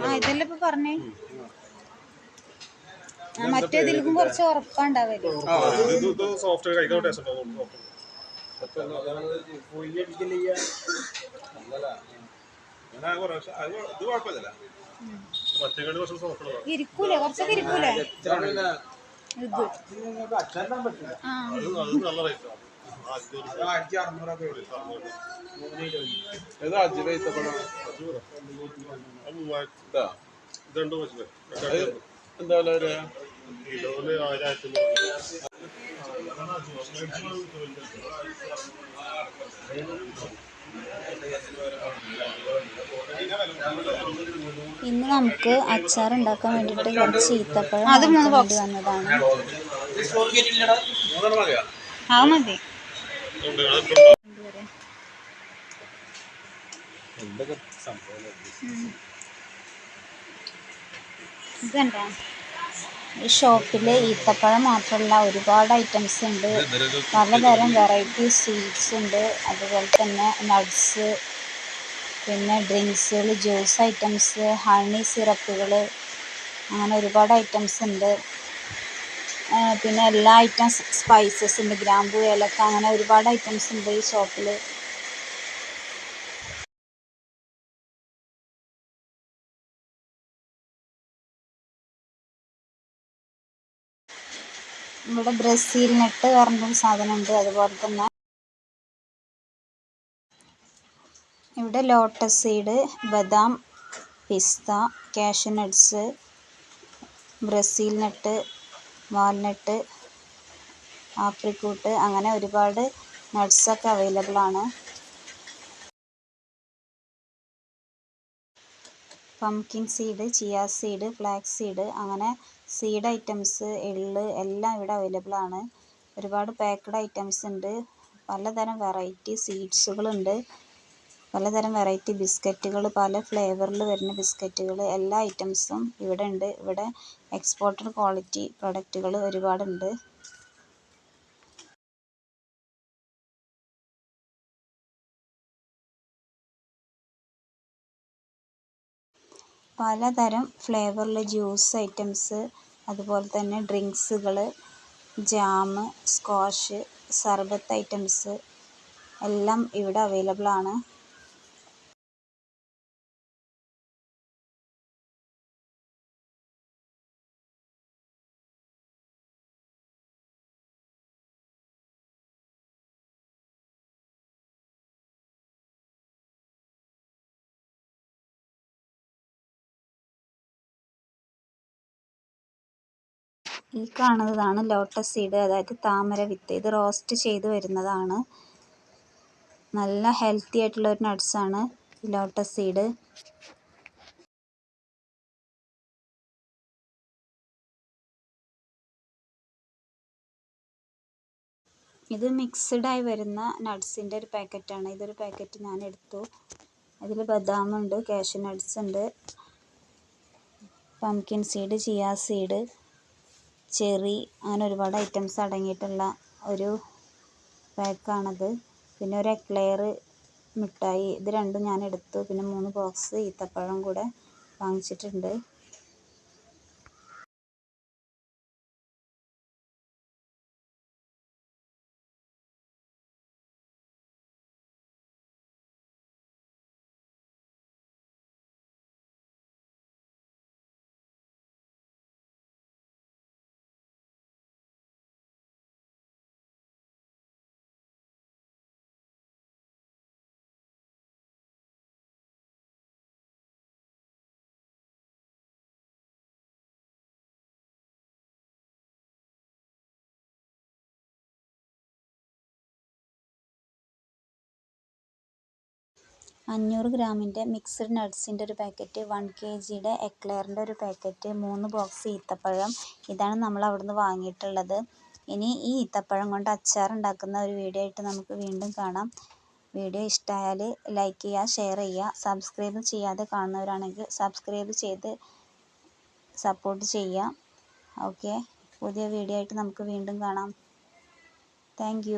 ആ ഇതല്ലേ ഇപ്പൊ പറഞ്ഞേ? ആ, മറ്റേതിലും കുറച്ച് ഉറപ്പാണ്ടാവല്ലേ ഇരിക്കൂലേ കുറച്ചൊക്കെ ഇരിക്കൂലേ? ഇത് ആ. ഏതാ അജിത എന്താ വില കിലോന് ആയിരത്തി ഇന്ന് നമുക്ക് അച്ചാർ ഉണ്ടാക്കാൻ വേണ്ടിയിട്ട് കുറച്ച് ഈത്തപ്പഴം അത് മൂന്ന് ബോക്സ് വന്നതാണ്. ആ മതി ഇതുണ്ടോ ഈ ഷോപ്പിൽ ഈത്തപ്പഴം മാത്രമല്ല ഒരുപാട് ഐറ്റംസ് ഉണ്ട്. പലതരം വെറൈറ്റി സ്വീറ്റ്സ് ഉണ്ട്. അതുപോലെ തന്നെ നട്ട്സ് പിന്നെ ഡ്രിങ്ക്സുകൾ ജ്യൂസ് ഐറ്റംസ് ഹണി സിറപ്പുകൾ അങ്ങനെ ഒരുപാട് ഐറ്റംസ് ഉണ്ട്. പിന്നെ എല്ലാ ഐറ്റംസ് സ്പൈസസ് ഉണ്ട് ഗ്രാമ്പു ഏലക്ക അങ്ങനെ ഒരുപാട് ഐറ്റംസ് ഉണ്ട് ഈ ഷോപ്പിൽ ഇവിടെ ബ്രസീൽ നട്ട് പറഞ്ഞൊരു സാധനമുണ്ട് അതുപോലെ തന്നെ. ഇവിടെ ലോട്ടസ് സീഡ് ബദാം പിസ്ത cashew nuts Brazil nut walnut apricot അങ്ങനെ ഒരുപാട് നട്ട്സൊക്കെ അവൈലബിൾ ആണ്. Pumpkin seed chia seed flax seed അങ്ങനെ സീഡ് ഐറ്റംസ് എള്ള് എല്ലാം ഇവിടെ അവൈലബിൾ ആണ്. ഒരുപാട് പാക്ക്ഡ് ഐറ്റംസ് ഉണ്ട്. പലതരം വെറൈറ്റി സീഡ്സുകളുണ്ട്. പലതരം വെറൈറ്റി ബിസ്ക്കറ്റുകൾ പല ഫ്ലേവറിൽ വരുന്ന ബിസ്ക്കറ്റുകൾ എല്ലാ ഐറ്റംസും ഇവിടെ ഉണ്ട് ഇവിടെ എക്സ്പോർട്ടഡ് ക്വാളിറ്റി പ്രൊഡക്റ്റുകൾ ഒരുപാടുണ്ട്. പലതരം ഫ്ലേവറിൽ ജ്യൂസ് ഐറ്റംസ് അതുപോലെ തന്നെ ഡ്രിങ്ക്സുകൾ ജാം സ്ക്വാഷ് സർബത്ത് ഐറ്റംസ് എല്ലാം ഇവിടെ അവൈലബിൾ ആണ്. ഈ കാണുന്നതാണ് ലോട്ടസ് സീഡ് അതായത് താമര വിത്ത്. ഇത് റോസ്റ്റ് ചെയ്ത് വരുന്നതാണ്. നല്ല ഹെൽത്തി ആയിട്ടുള്ള ഒരു നട്ട്സാണ് ലോട്ടസ് സീഡ് ഇത് മിക്സ്ഡ് ആയി വരുന്ന നട്ട്സിന്റെ ഒരു പാക്കറ്റാണ് ഇതൊരു പാക്കറ്റ് ഞാൻ എടുത്തു. അതിൽ ബദാം ഉണ്ട് കാഷ്യൂ നട്ട്സ് ഉണ്ട് pumpkin seed chia seed cherry അങ്ങനെ ഒരുപാട് ഐറ്റംസ് അടങ്ങിയിട്ടുള്ള ഒരു പാക്കാണത് പിന്നെ ഒരു എക്ലെയർ മിഠായി ഇത് രണ്ടും ഞാൻ എടുത്തു. പിന്നെ മൂന്ന് ബോക്സ് ഈത്തപ്പഴം കൂടെ വാങ്ങിച്ചിട്ടുണ്ട്. അഞ്ഞൂറ് ഗ്രാമിന്റെ മിക്സഡ് നട്ട്സിന്റെ ഒരു പാക്കറ്റ് വൺ കെ ജിയുടെ എക്ലെയറിന്റെ ഒരു പാക്കറ്റ് മൂന്ന് ബോക്സ് ഈത്തപ്പഴം. ഇതാണ് നമ്മൾ അവിടുന്ന് വാങ്ങിയിട്ടുള്ളത്. ഇനി ഈ ഈത്തപ്പഴം കൊണ്ട് അച്ചാർ ഉണ്ടാക്കുന്ന ഒരു വീഡിയോ ആയിട്ട് നമുക്ക് വീണ്ടും കാണാം. വീഡിയോ ഇഷ്ടമായാൽ ലൈക്ക് ചെയ്യുക ഷെയർ ചെയ്യുക സബ്സ്ക്രൈബ് ചെയ്യാതെ കാണുന്നവരാണെങ്കിൽ സബ്സ്ക്രൈബ് ചെയ്ത് സപ്പോർട്ട് ചെയ്യുക. ഓക്കെ പുതിയ വീഡിയോ ആയിട്ട് നമുക്ക് വീണ്ടും കാണാം. താങ്ക്